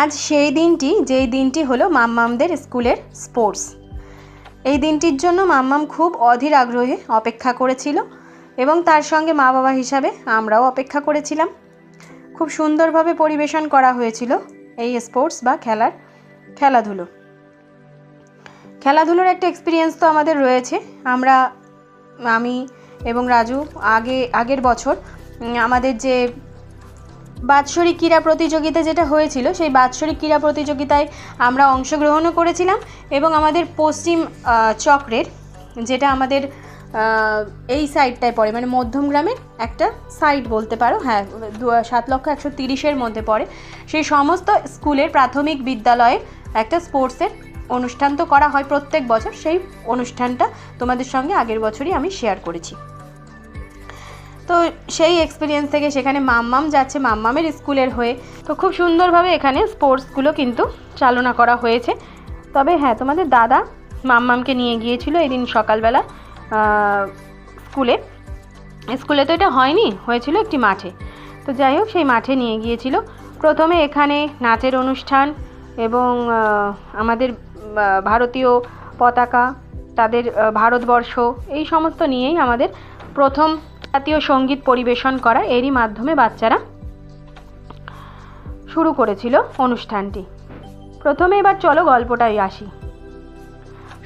আজ সেই দিনটি, যেই দিনটি হলো মাম্মামদের স্কুলের স্পোর্টস। এই দিনটির জন্য মাম্মাম খুব অধীর আগ্রহে অপেক্ষা করেছিল এবং তার সঙ্গে মা বাবা হিসাবে আমরাও অপেক্ষা করেছিলাম। খুব সুন্দরভাবে পরিবেশন করা হয়েছিল এই স্পোর্টস বা খেলার খেলাধুলো। খেলাধুলোর একটা এক্সপিরিয়েন্স তো আমাদের রয়েছে। আমরা, আমি এবং রাজু আগে, আগের বছর আমাদের যে বাৎসরিক ক্রীড়া প্রতিযোগিতা যেটা হয়েছিল, সেই বাৎসরিক ক্রীড়া প্রতিযোগিতায় আমরা অংশগ্রহণও করেছিলাম এবং আমাদের পশ্চিম চক্রের যেটা আমাদের এই সাইডটায় পড়ে মানে মধ্যম গ্রামের একটা সাইড বলতে পারো হ্যাঁ দু- সাত লক্ষ একশো তিরিশের মধ্যে পড়ে। সেই সমস্ত স্কুলের প্রাথমিক বিদ্যালয়ে একটা স্পোর্টসের অনুষ্ঠান তো করা হয় প্রত্যেক বছর, সেই অনুষ্ঠানটা তোমাদের সঙ্গে আগের বছরই আমি শেয়ার করেছি। তো সেই এক্সপিরিয়েন্স থেকে সেখানে মাম্মাম যাচ্ছে, মাম্মামের স্কুলের হয়ে। তো খুব সুন্দরভাবে এখানে স্পোর্টসগুলো কিন্তু চালনা করা হয়েছে। তবে হ্যাঁ তোমাদের দাদা মাম্মামকে নিয়ে গিয়েছিল এদিন সকালবেলা স্কুলে। স্কুলে তো এটা হয়নি, হয়েছিল একটি মাঠে। তো যাই হোক, সেই মাঠে নিয়ে গিয়েছিল। প্রথমে এখানে নাচের অনুষ্ঠান এবং আমাদের ভারতীয় পতাকা, তাদের ভারতবর্ষ, এই সমস্ত নিয়েই আমাদের প্রথম জাতীয় সংগীত পরিবেশন করা এরই মাধ্যমে বাচ্চারা শুরু করেছিল অনুষ্ঠানটি। প্রথমে এবার চলো গল্পটাই আসি।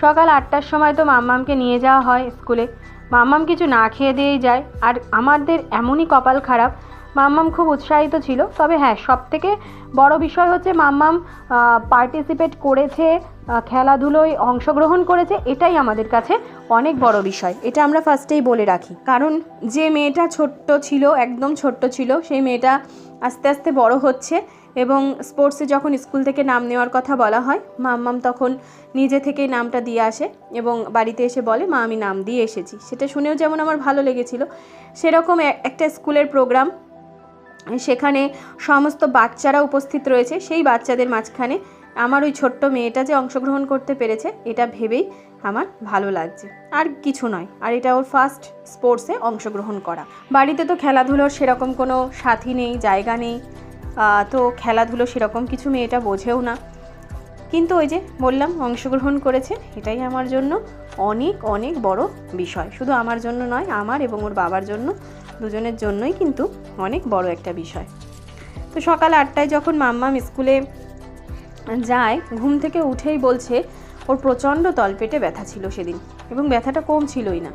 সকাল আটটার সময় তো মাম্মামকে নিয়ে যাওয়া হয় স্কুলে। মাম্মাম কিছু না খেয়ে দিয়েই যায়। আর আমাদের এমনই কপাল খারাপ। মাম্মাম খুব উৎসাহিত ছিল। তবে হ্যাঁ সব থেকে বড় বিষয় হচ্ছে মাম্মাম পার্টিসিপেট করেছে খেলাধুলোয় অংশগ্রহণ করেছে, এটাই আমাদের কাছে অনেক বড় বিষয়। এটা আমরা ফার্স্টেই বলে রাখি। কারণ যে মেয়েটা ছোট্ট ছিল, একদম ছোট্ট ছিল, সেই মেয়েটা আস্তে আস্তে বড় হচ্ছে এবং স্পোর্টসে যখন স্কুল থেকে নাম নেওয়ার কথা বলা হয়, মাম্মাম তখন নিজে থেকেই নামটা দিয়ে আসে এবং বাড়িতে এসে বলে, মা, আমি নাম দিয়ে এসেছি। সেটা শুনেও যেমন আমার ভালো লেগেছিল। সেরকম একটা স্কুলের প্রোগ্রাম সেখানে সমস্ত বাচ্চারা উপস্থিত রয়েছে। সেই বাচ্চাদের মাঝখানে আমার ওই ছোট্ট মেয়েটা যে অংশগ্রহণ করতে পেরেছে, এটা ভেবেই আমার ভালো লাগছে। আর কিছু নয়, আর এটা ওর ফার্স্ট স্পোর্টসে অংশগ্রহণ করা। বাড়িতে তো খেলাধুলোর সেরকম কোনো সাথী নেই, জায়গা নেই। তো খেলাধুলো সেরকম কিছু মেয়েটা বোঝেও না। কিন্তু ওই যে বললাম, অংশগ্রহণ করেছে, এটাই আমার জন্য অনেক অনেক বড় বিষয়। শুধু আমার জন্য নয়, আমার এবং ওর বাবার জন্য, দুজনের জন্যই কিন্তু অনেক বড় একটা বিষয়। তো সকাল আটটায় যখন মাম্মাম স্কুলে যায়, ঘুম থেকে উঠেই বলছে, ওর প্রচণ্ড তলপেটে ব্যথা ছিল সেদিন এবং ব্যথাটা কম ছিলই না।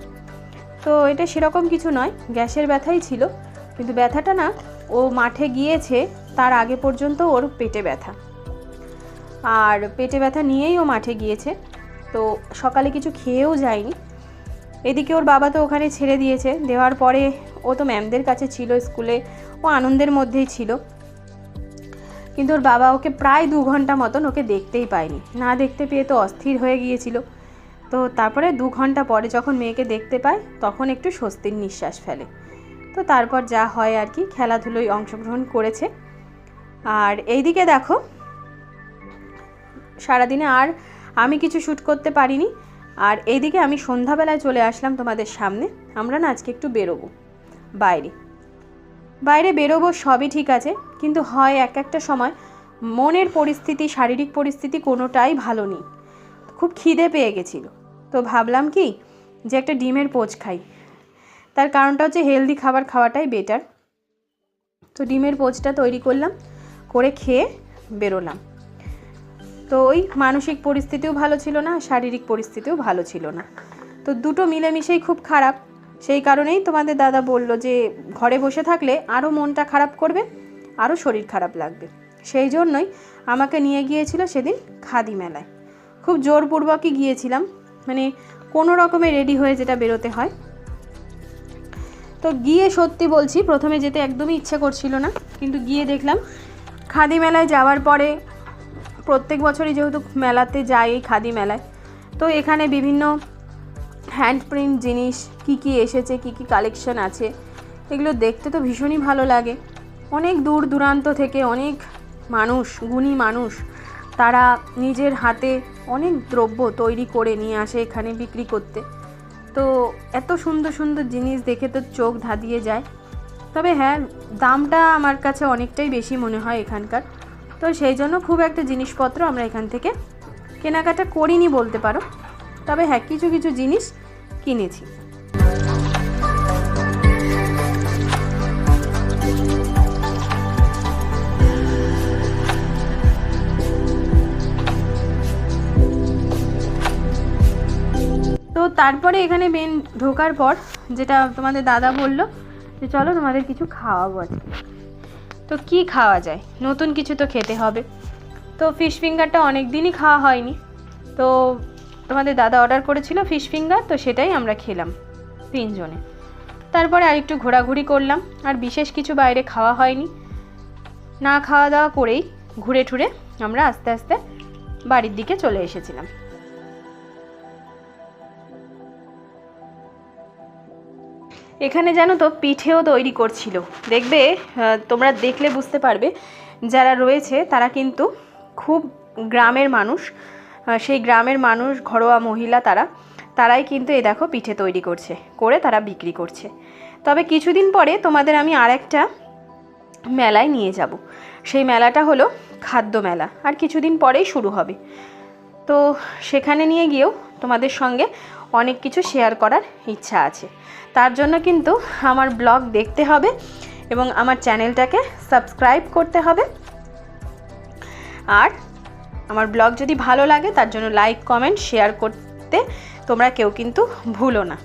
তো এটা সেরকম কিছু নয়, গ্যাসের ব্যথাই ছিল, কিন্তু ব্যথাটা না, ও মাঠে গিয়েছে, তার আগে পর্যন্ত ওর পেটে ব্যথা। আর পেটে ব্যথা নিয়েই ও মাঠে গিয়েছে, তো সকালে কিছু খেয়েও যায়নি। এদিকে ওর বাবা তো ওখানে ছেড়ে দিয়েছে, দেওয়ার পরে ও তো ম্যামদের কাছে ছিল স্কুলে, ও আনন্দের মধ্যেই ছিল। কিন্তু ওর বাবা ওকে প্রায় দু ঘণ্টা মতন ওকে দেখতেই পায়নি। না দেখতে পেয়ে তো অস্থির হয়ে গিয়েছিল। তো তারপরে দু ঘণ্টা পরে যখন মেয়েকে দেখতে পায়, তখন একটু স্বস্তির নিঃশ্বাস ফেলে। তো তারপর যা হয় আর কি, খেলাধুলোয় অংশগ্রহণ করেছে। আর এইদিকে দেখো, সারাদিনে আর আমি কিছু শ্যুট করতে পারিনি। আর এইদিকে আমি সন্ধ্যাবেলায় চলে আসলাম তোমাদের সামনে। আমরা না আজকে একটু বেরোবো। বাইরে। বাইরে বেরোবো সবই ঠিক আছে, কিন্তু হয় এক একটা সময় মনের পরিস্থিতি, শারীরিক পরিস্থিতি কোনোটাই ভালো নেই। খুব খিদে পেয়ে গেছিল। তো ভাবলাম কি যে একটা ডিমের পোচ খাই। তার কারণটা হচ্ছে হেলদি খাবার খাওয়াটাই বেটার তো ডিমের পোচটা তৈরি করলাম, করে খেয়ে বেরোলাম। তো ওই মানসিক পরিস্থিতিও ভালো ছিল না, শারীরিক পরিস্থিতিও ভালো ছিল না। তো দুটো মিলেমিশেই খুব খারাপ। সেই কারণেই তোমাদের দাদা বলল যে, ঘরে বসে থাকলে আরও মনটা খারাপ করবে আরও শরীর খারাপ লাগবে। সেই জন্যই আমাকে নিয়ে গিয়েছিল সেদিন খাদি মেলায়। খুব জোরপূর্বকই গিয়েছিলাম মানে কোনো রকমে রেডি হয়ে যেটা বেরোতে হয়। তো গিয়ে সত্যি বলছি, প্রথমে যেতে একদমই ইচ্ছে করছিল না, কিন্তু গিয়ে দেখলাম খাদি মেলায় যাওয়ার পরে প্রত্যেক বছরই যেহেতু মেলাতে যাই খাদি মেলায়, তো এখানে বিভিন্ন হ্যান্ড প্রিন্ট জিনিস, কি কি এসেছে, কি কি কালেকশন আছে, এগুলো দেখতে তো ভীষণই ভালো লাগে। অনেক দূর দূরান্ত থেকে অনেক মানুষ, গুণী মানুষ, তারা নিজের হাতে অনেক দ্রব্য তৈরি করে নিয়ে আসে এখানে বিক্রি করতে। তো এত সুন্দর সুন্দর জিনিস দেখে তো চোখ ধাঁধিয়ে যায়। তবে হ্যাঁ দামটা আমার কাছে অনেকটাই বেশি মনে হয় এখানকার। তো সেই জন্য খুব একটা জিনিসপত্র আমরা এখান থেকে কেনাকাটা করিনি বলতে পারো। তবে হ্যাঁ কিছু কিছু জিনিস কিনেছি। তো তারপরে এখানে মেন ঢোকার পর যেটা তোমাদের দাদা বলল যে চলো তোমাদের কিছু খাওয়াবো আজকে। তো কি খাওয়া যায়? নতুন কিছু তো খেতে হবে। তো ফিশ ফিঙ্গারটা অনেক দিনই খাওয়া হয়নি। তো তোমাদের দাদা অর্ডার করেছিল ফিশ ফিঙ্গার তো সেটাই আমরা খেলাম তিনজনে। তারপরে আর একটু ঘোরাঘুরি করলাম, আর বিশেষ কিছু বাইরে খাওয়া হয়নি। না খাওয়া দাওয়া করেই ঘুরে ঠুরে আমরা আস্তে আস্তে বাড়ির দিকে চলে এসেছিলাম। এখানে জানো তো পিঠেও তৈরি করছিল। দেখবে তোমরা দেখলে বুঝতে পারবে, যারা রয়েছে তারা কিন্তু খুব গ্রামের মানুষ। সেই গ্রামের মানুষ, ঘরোয়া মহিলা তারা, তারাই কিন্তু এ দেখো পিঠে তৈরি করছে, করে তারা বিক্রি করছে। তবে কিছুদিন পরে তোমাদের আমি আর একটা মেলায় নিয়ে যাব। সেই মেলাটা হলো খাদ্য মেলা, আর কিছুদিন পরেই শুরু হবে। তো সেখানে নিয়ে গিয়েও তোমাদের সঙ্গে অনেক কিছু শেয়ার করার ইচ্ছা আছে। তার জন্য কিন্তু আমার ব্লগ দেখতে হবে এবং আমার চ্যানেলটাকে সাবস্ক্রাইব করতে হবে। আর আমার ব্লগ যদি ভালো লাগে, তার জন্য লাইক কমেন্ট শেয়ার করতে তোমরা কেউ কিন্তু ভুলো না।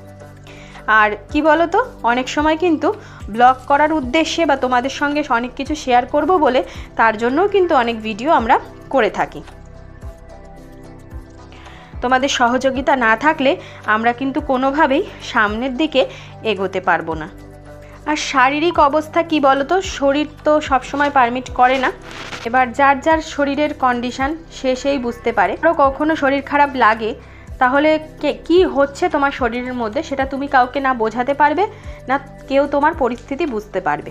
আর কি বলো তো অনেক সময় কিন্তু ব্লগ করার উদ্দেশ্যে বা তোমাদের সঙ্গে অনেক কিছু শেয়ার করব বলে তার জন্যও কিন্তু অনেক ভিডিও আমরা করে থাকি। তোমাদের সহযোগিতা না থাকলে আমরা কিন্তু কোনোভাবেই সামনের দিকে এগোতে পারব না। আর শারীরিক অবস্থা কি বলো তো শরীর তো সবসময় পারমিট করে না। এবার যার যার শরীরের কন্ডিশন সে সেই বুঝতে পারে। আরও কখনো শরীর খারাপ লাগে, তাহলে কে, কী হচ্ছে তোমার শরীরের মধ্যে সেটা তুমি কাউকে না বোঝাতে পারবে, না কেউ তোমার পরিস্থিতি বুঝতে পারবে।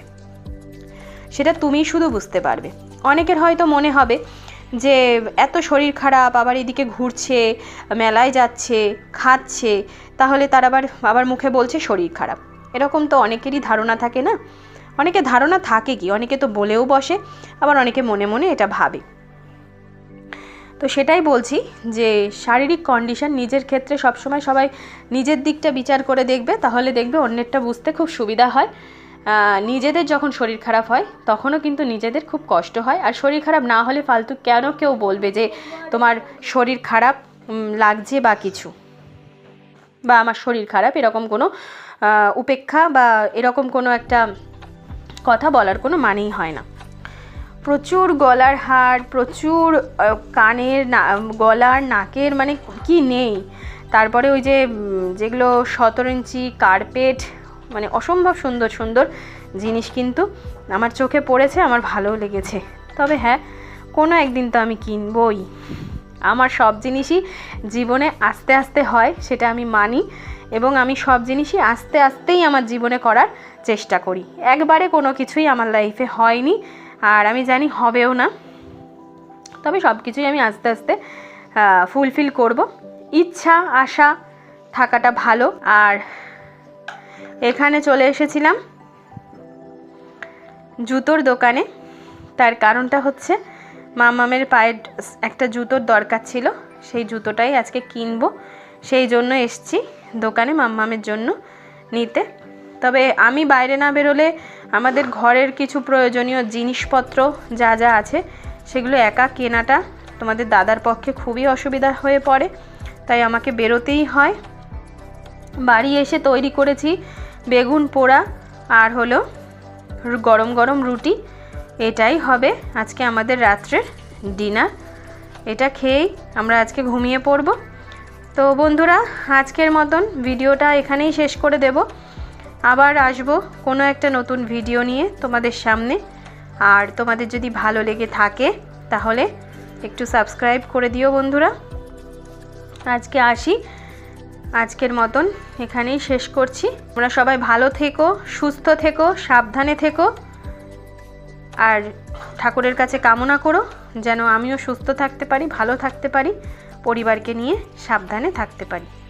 সেটা তুমিই শুধু বুঝতে পারবে। অনেকের হয়তো মনে হবে যে, এত শরীর খারাপ, আবার এদিকে ঘুরছে, মেলায় যাচ্ছে, খাচ্ছে, তাহলে তার আবার আবার মুখে বলছে শরীর খারাপ। এরকম তো অনেকেরই ধারণা থাকে না? অনেকে ধারণা থাকে কি? অনেকে তো বলেও বসে, আবার অনেকে মনে মনে এটা ভাবে। তো সেটাই বলছি যে, শারীরিক কন্ডিশন নিজের ক্ষেত্রে সবসময় সবাই নিজের দিকটা বিচার করে দেখবে, তাহলে দেখবে অন্যেরটা বুঝতে খুব সুবিধা হয়। নিজেদের যখন শরীর খারাপ হয়, তখনও কিন্তু নিজেদের খুব কষ্ট হয়। আর শরীর খারাপ না হলে ফালতু কেন কেউ বলবে যে, তোমার শরীর খারাপ লাগছে বা কিছু? বা আমার শরীর খারাপ, এরকম কোনো উপেক্ষা বা এরকম কোনো একটা কথা বলার কোনো মানেই হয় না। প্রচুর গলার হার, প্রচুর কানের না, গলার নাকের মানে কি নেই। তারপরে ওই যে যেগুলো সতেরো ইঞ্চি কার্পেট মানে অসম্ভব সুন্দর সুন্দর জিনিস কিন্তু আমার চোখে পড়েছে, আমার ভালোও লেগেছে। তবে হ্যাঁ কোনো একদিন তো আমি কিনবই। আমার সব জিনিসই জীবনে আস্তে আস্তে হয়, সেটা আমি মানি। এবং আমি সব জিনিসই আস্তে আস্তেই আমার জীবনে করার চেষ্টা করি। একবারে কোনো কিছুই আমার লাইফে হয়নি, আর আমি জানি হবেও না। তবে সব কিছুই আমি আস্তে আস্তে ফুলফিল করব। ইচ্ছা, আশা থাকাটা ভালো। আর এখানে চলে এসেছিলাম জুতোর দোকানে। তার কারণটা হচ্ছে মামামের পায়ের একটা জুতোর দরকার ছিল। সেই জুতোটাই আজকে কিনবো। সেই জন্য এসছি। দোকানে মাম্মামের জন্য নিতে। তবে আমি বাইরে না বেরোলে আমাদের ঘরের কিছু প্রয়োজনীয় জিনিসপত্র যা যা আছে, সেগুলো একা কেনাটা তোমাদের দাদার পক্ষে খুবই অসুবিধা হয়ে পড়ে, তাই আমাকে বেরোতেই হয়। বাড়ি এসে তৈরি করেছি বেগুন পোড়া আর হলো গরম গরম রুটি। এটাই হবে আজকে আমাদের রাত্রের ডিনার। এটা খেয়েই আমরা আজকে ঘুমিয়ে পড়ব। তো বন্ধুরা, আজকের মতন ভিডিওটা এখানেই শেষ করে দেব। আবার আসব কোনো একটা নতুন ভিডিও নিয়ে তোমাদের সামনে। আর তোমাদের যদি ভালো লেগে থাকে, তাহলে একটু সাবস্ক্রাইব করে দিও বন্ধুরা। আজকে আসি। আজকের মতন এখানেই শেষ করছি। তোমরা সবাই ভালো থেকো, সুস্থ থেকো, সাবধানে থেকো। আর ঠাকুরের কাছে কামনা করো, যেন আমিও সুস্থ থাকতে পারি, ভালো থাকতে পারি। পরিবারকে নিয়ে সাবধানে থাকতে পারি।